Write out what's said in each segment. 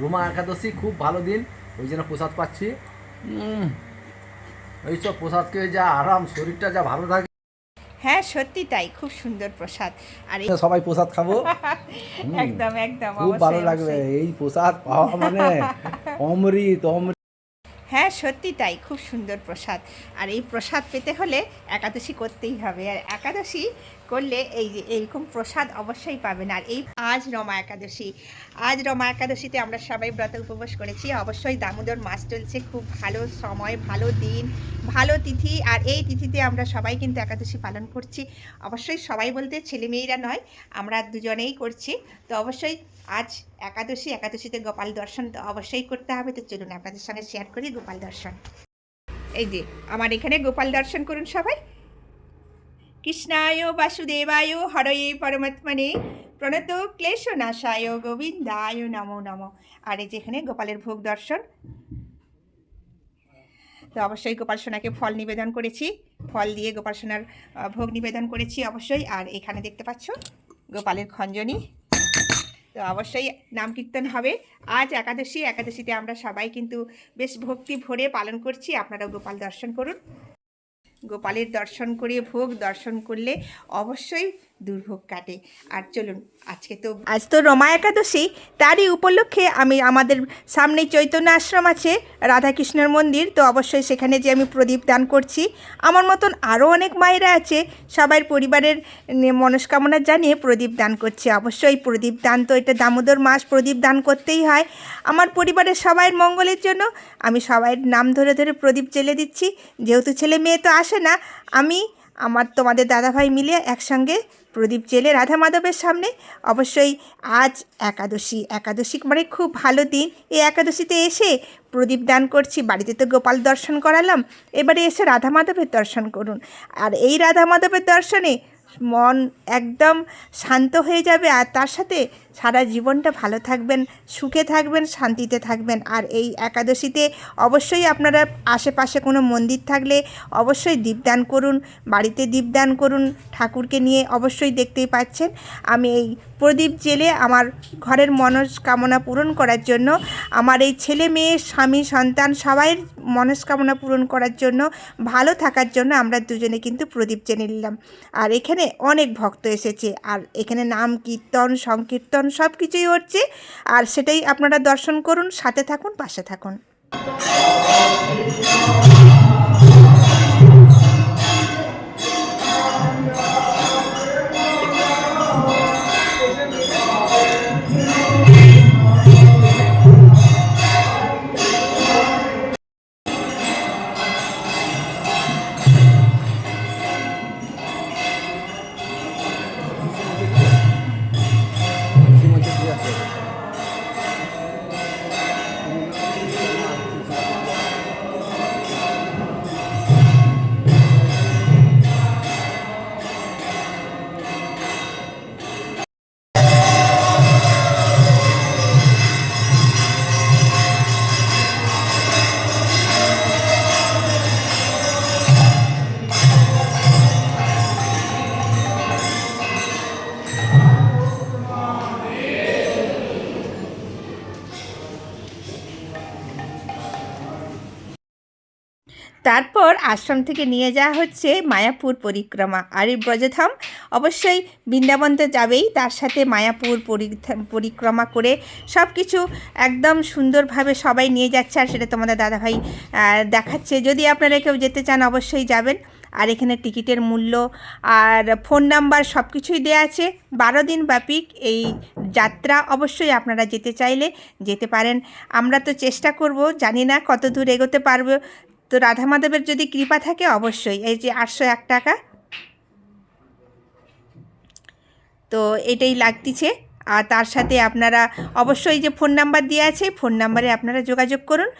রুমা একাদশী খুব ভালো দিন। ওই জন্য প্রসাদ পাচ্ছি। ওই সব প্রসাদ খেয়ে যা আরাম শরীরটা যা ভালো থাকে। হ্যাঁ সত্যি তাই খুব সুন্দর প্রসাদ। আর এই সবাই প্রসাদ খাব? একদম একদম খুব ভালো লাগবে। এই প্রসাদ পাওয়া মানে অমৃত অমৃত। হ্যাঁ সত্যি তাই, খুব সুন্দর প্রসাদ। আর এই প্রসাদ পেতে হলে একাদশী করতেই হবে। আর একাদশী করলে এই যে এইরকম প্রসাদ অবশ্যই পাবেন। আর এই আজ রমা একাদশী। আজ রমা একাদশীতে আমরা সবাই ব্রত উপবাস করেছি। অবশ্যই দামোদর মাস চলছে। খুব ভালো সময়, ভালো দিন, ভালো তিথি। আর এই তিথিতে আমরা সবাই কিন্তু একাদশী পালন করছি। অবশ্যই সবাই বলতে ছেলে মেয়েরা নয়, আমরা দুজনেই করছি। তো অবশ্যই আজ একাদশী, একাদশীতে গোপাল দর্শন তো অবশ্যই করতে হবে, তো চলুন আপনাদের সঙ্গে শেয়ার করি গোপাল দর্শন। এই যে, আমার এখানে গোপাল দর্শন করুন সবাই। কৃষ্ণায় বাসুদেবায় হরয়ে পরমাত্মনে প্রণত ক্লেশ নাশায় গোবিন্দায় নমো নমো। আর এই যে এখানে গোপালের ভোগ দর্শন। তো অবশ্যই গোপাল সোনাকে ফল নিবেদন করেছি। ফল দিয়ে গোপাল সোনার ভোগ নিবেদন করেছি অবশ্যই। আর এখানে দেখতে পাচ্ছ গোপালের খঞ্জনী। তো অবশ্যই নাম কীর্তন হবে। আজ একাদশী, একাদশীতে আমরা সবাই কিন্তু বেশ ভক্তি ভরে পালন করছি। আপনারাও গোপাল দর্শন করুন। গোপালের দর্শন করে ভোগ দর্শন করলে অবশ্যই দুর্ভোগ কাটে। আর চলুন, আজকে তো আজ তো রমা একাদশী, তারই উপলক্ষে আমি আমাদের সামনে চৈতন্য আশ্রম আছে, রাধাকৃষ্ণের মন্দির, তো অবশ্যই সেখানে যে আমি প্রদীপ দান করছি। আমার মতন আরও অনেক মায়েরা আছে, সবাই পরিবারের মনস্কামনা জানিয়ে প্রদীপ দান করছে। অবশ্যই প্রদীপ দান তো এটা দামোদর মাস, প্রদীপ দান করতেই হয়। আমার পরিবারের সবাইয়ের মঙ্গলের জন্য আমি সবাই নাম ধরে ধরে প্রদীপ জেলে দিচ্ছি। যেহেতু ছেলে মেয়ে তো আসে না। আমি, আমার তোমাদের দাদাভাই মিলে একসঙ্গে প্রদীপ জেলে রাধা মাধবের সামনে। অবশ্যই আজ একাদশী। একাদশী মানে খুব ভালো দিন। এই একাদশীতে এসে প্রদীপ দান করছি। বাড়িতে তো গোপাল দর্শন করালাম। এবারে এসে রাধা মাধবের দর্শন করুন। আর এই রাধা মাধবের দর্শনে মন একদম শান্ত হয়ে যাবে। আর তার সাথে সারা জীবনটা ভালো থাকবেন, সুখে থাকবেন, শান্তিতে থাকবেন। আর এই একাদশীতে অবশ্যই আপনারা আশেপাশে কোনো মন্দির থাকলে অবশ্যই দীপদান করুন, বাড়িতে দীপদান করুন, ঠাকুরকে নিয়ে অবশ্যই দেখতেই পাচ্ছেন। আমি এই প্রদীপ জেলে আমার ঘরের মনস্কামনা পূরণ করার জন্য, আমার এই ছেলে মেয়ে, স্বামী, সন্তান সবাইয়ের মনস্কামনা পূরণ করার জন্য, ভালো থাকার জন্য আমরা দুজনে কিন্তু প্রদীপ জেনে নিলাম। আর এখানে অনেক ভক্ত এসেছে। আর এখানে নাম, কীর্তন, সংকীর্তন সব কিছুই হচ্ছে। আর সেটাই আপনারা দর্শন করুন সাথে থাকুন পাশে থাকুন। তারপর আশ্রম থেকে নিয়ে যাওয়া হচ্ছে মায়াপুর পরিক্রমা। আর এই ব্রজধাম অবশ্যই বৃন্দাবন তো যাবেই, তার সাথে মায়াপুর পরিক্রমা করে সব কিছু একদম সুন্দরভাবে সবাই নিয়ে যাচ্ছে আর সেটা তোমাদের দাদাভাই দেখাচ্ছে। যদি আপনারা কেউ যেতে চান অবশ্যই যাবেন। আর এখানে টিকিটের মূল্য আর ফোন নাম্বার সব কিছুই দেওয়া আছে। বারো দিন ব্যাপিক এই যাত্রা অবশ্যই আপনারা যেতে চাইলে যেতে পারেন। আমরা তো চেষ্টা করব, জানি না কত দূর এগোতে পারব। তো রাধা মাধবের যদি কৃপা থাকে, অবশ্যই। এই যে আটশো এক টাকা। তো এটাই লাগতিছে। আর তার সাথে আপনারা অবশ্যই যে ফোন নাম্বার দেওয়া আছে ফোন নাম্বারে আপনারা যোগাযোগ করুন।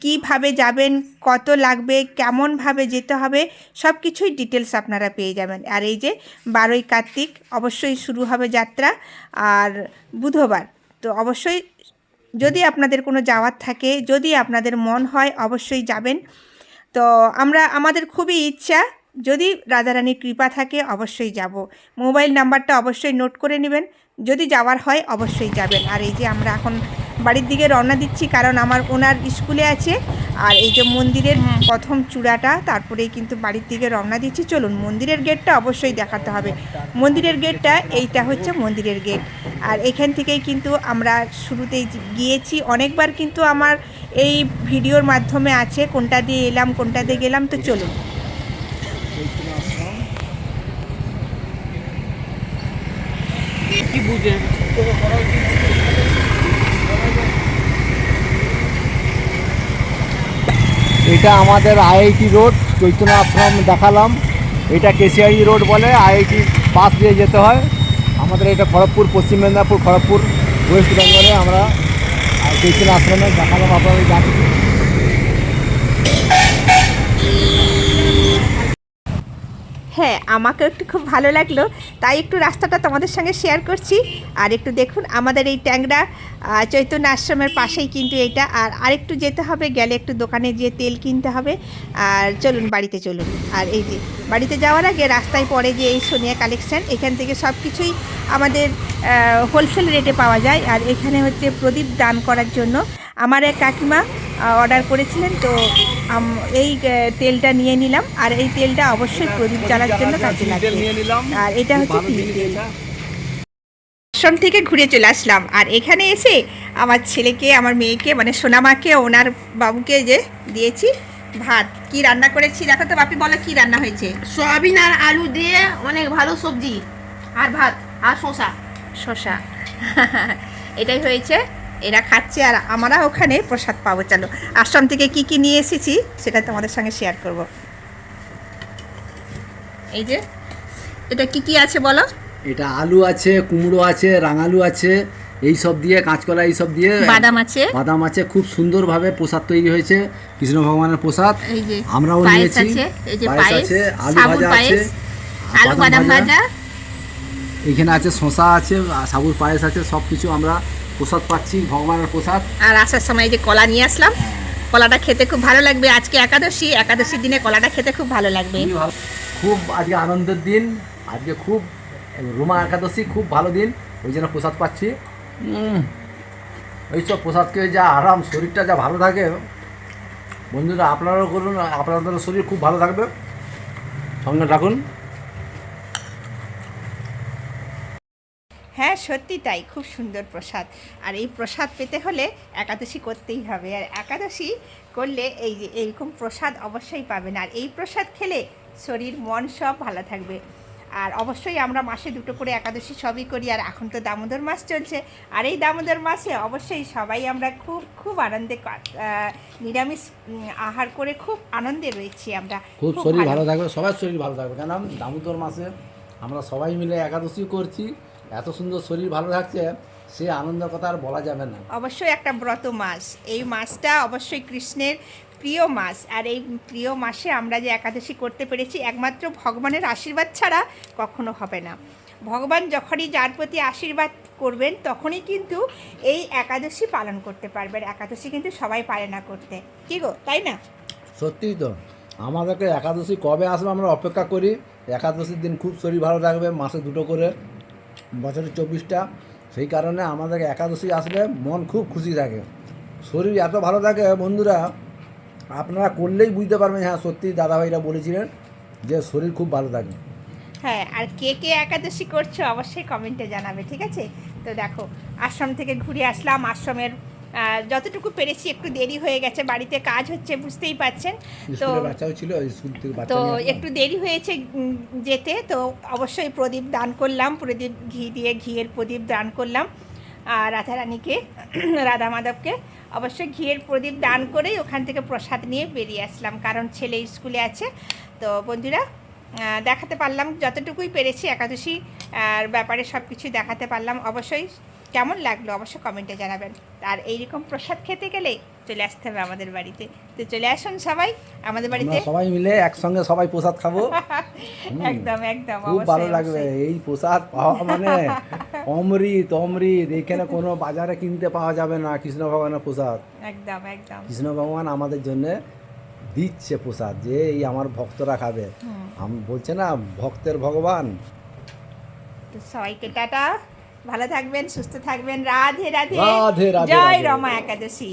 কীভাবে যাবেন, কত লাগবে, কেমনভাবে যেতে হবে সব কিছুই ডিটেলস আপনারা পেয়ে যাবেন। আর এই যে বারোই কার্তিক, অবশ্যই শুরু হবে যাত্রা আর বুধবার। তো অবশ্যই যদি আপনাদের কোনো যাওয়ার থাকে, যদি আপনাদের মন হয়, অবশ্যই যাবেন। তো আমরা আমাদের খুবই ইচ্ছা যদি রাধারানীর কৃপা থাকে অবশ্যই যাব। মোবাইল নাম্বারটা অবশ্যই নোট করে নেবেন। যদি যাওয়ার হয় অবশ্যই যাবেন। আর এই যে আমরা এখন বাড়ির দিকে রওনা দিচ্ছি কারণ আমার ওনার স্কুলে আছে। আর এই যে মন্দিরের প্রথম চূড়াটা তারপরেই কিন্তু বাড়ির দিকে রওনা দিচ্ছি। চলুন মন্দিরের গেটটা অবশ্যই দেখাতে হবে। মন্দিরের গেটটা এইটা হচ্ছে মন্দিরের গেট। আর এখান থেকেই কিন্তু আমরা শুরুতেই গিয়েছি। অনেকবার কিন্তু আমার এই ভিডিওর মাধ্যমে আছে কোনটা দিয়ে এলাম কোনটা দিয়ে গেলাম তো চলুন। এটা আমাদের আইআইটি রোড চৈতন্য আশ্রম দেখালাম। এটা কেশিয়ারি রোড বলে আইআইটি পাশ দিয়ে যেতে হয়। আমাদের এটা খড়গপুর পশ্চিম মেদিনীপুর খড়গপুর ওয়েস্ট বেঙ্গলে আমরা আহ, চৈতন্য আশ্রমে দেখালাম আপনাদের জানেন হ্যাঁ আমাকে একটু খুব ভালো লাগল। তাই একটু রাস্তাটা তোমাদের সঙ্গে শেয়ার করছি। আর একটু দেখুন, আমাদের এই ট্যাংরা চৈতন্য আশ্রমের পাশেই কিন্তু এটা। আর আরেকটু যেতে হবে, গেলে একটু দোকানে গিয়ে তেল কিনতে হবে। আর চলুন, বাড়িতে চলুন। আর এই যে, বাড়িতে যাওয়ার আগে রাস্তায় পড়ে যে এই সোনিয়া কালেকশান এখান থেকে সব কিছুই আমাদের হোলসেল রেটে পাওয়া যায়। আর এখানে হচ্ছে প্রদীপ দান করার জন্য। আমার এক কাকিমা অর্ডার করেছিলেন, তো এই তেলটা নিয়ে নিলাম। আর এই তেলটা অবশ্যই প্রদীপ জ্বালার জন্য কাজে লাগবে নিয়ে নিলাম। আর এটা হচ্ছে তিল তেল। আশ্রম থেকে ঘুরে চলে আসলাম। আর এখানে এসে আমার ছেলেকে আমার মেয়েকে মানে সোনামাকে ওনার বাবুকে যে দিয়েছি ভাত। কি রান্না করেছি দেখো তো বাপি বলো কি রান্না হয়েছে? সয়াবিন আর আলু দিয়ে অনেক ভালো সবজি। আর ভাত আর শসা। শশা এটাই হয়েছে এরা খাচ্ছে আর আমরা ওখানে প্রসাদ পাবো চলো। আশ্রম থেকে কি কি নিয়ে এসেছি সেটা তোমাদের সঙ্গে শেয়ার করব। এই যে এটা কি কি আছে বলো? এটা আলু আছে কুমড়ো আছে রাঙালু আছে এই সব দিয়ে কাঁচকলা এই সব দিয়ে বাদাম আছে। বাদাম আছে খুব সুন্দরভাবে প্রসাদ তৈরি হয়েছে কৃষ্ণ ভগবানের প্রসাদ। এই যে আমরাও নিয়েছি পায়েস আছে আলু ভাজা আছে আলু বাদাম ভাজা। এখানে আছে শশা আছে সাবুর পায়েস আছে সব কিছু আমরা প্রসাদ পাচ্ছি ভগবানের প্রসাদ। আর আসার সময় যে কলা নিয়ে আসলাম। কলাটা খেতে খুব ভালো লাগবে। আজকে একাদশী একাদশীর দিনে কলাটা খেতে খুব ভালো লাগবে। খুব আজকে আনন্দের দিন। আজকে খুব রুমা একাদশী খুব ভালো দিন। ওই জন্য প্রসাদ পাচ্ছি। উম, এইসব প্রসাদকে যা আরাম শরীরটা যা ভালো থাকে। বন্ধুরা আপনারাও করুন আপনাদের শরীর খুব ভালো থাকবে। সঙ্গে রাখুন হ্যাঁ সত্যি তাই। খুব সুন্দর প্রসাদ। আর এই প্রসাদ পেতে হলে একাদশী করতেই হবে। আর একাদশী করলে এই যে এইরকম প্রসাদ অবশ্যই পাবেন। আর এই প্রসাদ খেলে শরীর মন সব ভালো থাকবে। আর অবশ্যই আমরা মাসে দুটো করে একাদশী সবই করি। আর এখন তো দামোদর মাস চলছে। আর এই দামোদর মাসে অবশ্যই সবাই আমরা খুব খুব আনন্দে নিরামিষ আহার করে খুব আনন্দে রয়েছি আমরা। খুব শরীর ভালো থাকবে সবার শরীর ভালো থাকবে। কেন? দামোদর মাসে আমরা সবাই মিলে একাদশী করছি। এত সুন্দর শরীর ভালো থাকছে সে আনন্দের কথা আর বলা যাবে না। অবশ্যই একটা ব্রত মাস। এই মাসটা অবশ্যই কৃষ্ণের প্রিয় মাস। আর এই প্রিয় মাসে আমরা যে একাদশী করতে পেরেছি একমাত্র ভগবানের আশীর্বাদ ছাড়া কখনো হবে না। ভগবান যখনই যার প্রতি আশীর্বাদ করবেন তখনই কিন্তু এই একাদশী পালন করতে পারবেন। একাদশী কিন্তু সবাই পারে না করতে। কি গো তাই না? সত্যিই তো। আমাদেরকে একাদশী কবে আসবে আমরা অপেক্ষা করি। একাদশীর দিন খুব শরীর ভালো থাকবে মাসে দুটো করে বছরে চব্বিশটা, সেই কারণে আমাদের একাদশী আসলে মন খুব খুশি থাকে। শরীর এত ভালো থাকে বন্ধুরা, আপনারা করলেই বুঝতে পারবেন হ্যাঁ সত্যি দাদাভাইরা বলেছিলেন যে শরীর খুব ভালো থাকে। হ্যাঁ আর কে কে একাদশী করছ অবশ্যই কমেন্টে জানাবে, ঠিক আছে? তো দেখো, আশ্রম থেকে ঘুরে আসলাম, আশ্রমের যতটুকু পেরেছি একটু দেরি হয়ে গেছে বাড়িতে কাজ হচ্ছে বুঝতেই পারছেন। তো তো একটু দেরি হয়েছে যেতে তো অবশ্যই প্রদীপ দান করলাম প্রদীপ ঘি দিয়ে ঘিয়ের প্রদীপ দান করলাম আর রাধারানীকে রাধা মাধবকে অবশ্যই ঘিয়ের প্রদীপ দান করেই ওখান থেকে প্রসাদ নিয়ে বেরিয়ে আসলাম কারণ ছেলে স্কুলে আছে। তো বন্ধুরা দেখাতে পারলাম যতটুকুই পেরেছি একাদশী আর ব্যাপারে সব কিছু দেখাতে পারলাম। অবশ্যই কেমন লাগল অবশ্য কমেন্টে জানাবেন। আর এইরকম প্রসাদ খেতে গেলে চলে আসতে হবে আমাদের বাড়িতে। তো চলে আসুন সবাই আমাদের বাড়িতে। সবাই মিলে একসঙ্গে সবাই প্রসাদ খাব। একদম একদম খুব ভালো লাগবে। এই প্রসাদ পাওয়া মানে অমৃত অমৃত। এখানে কোনো বাজারে কিনতে পাওয়া যাবে না কৃষ্ণ ভগবানের প্রসাদ। একদম একদম। কৃষ্ণ ভগবান আমাদের জন্য দিচ্ছে প্রসাদ যে এই আমার ভক্তরা খাবে। আমি বলছে না ভক্তের ভগবান। তো সবাইকে টাটা। ভালো থাকবেন সুস্থ থাকবেন। রাধে রাধে। জয় রমা একাদশী।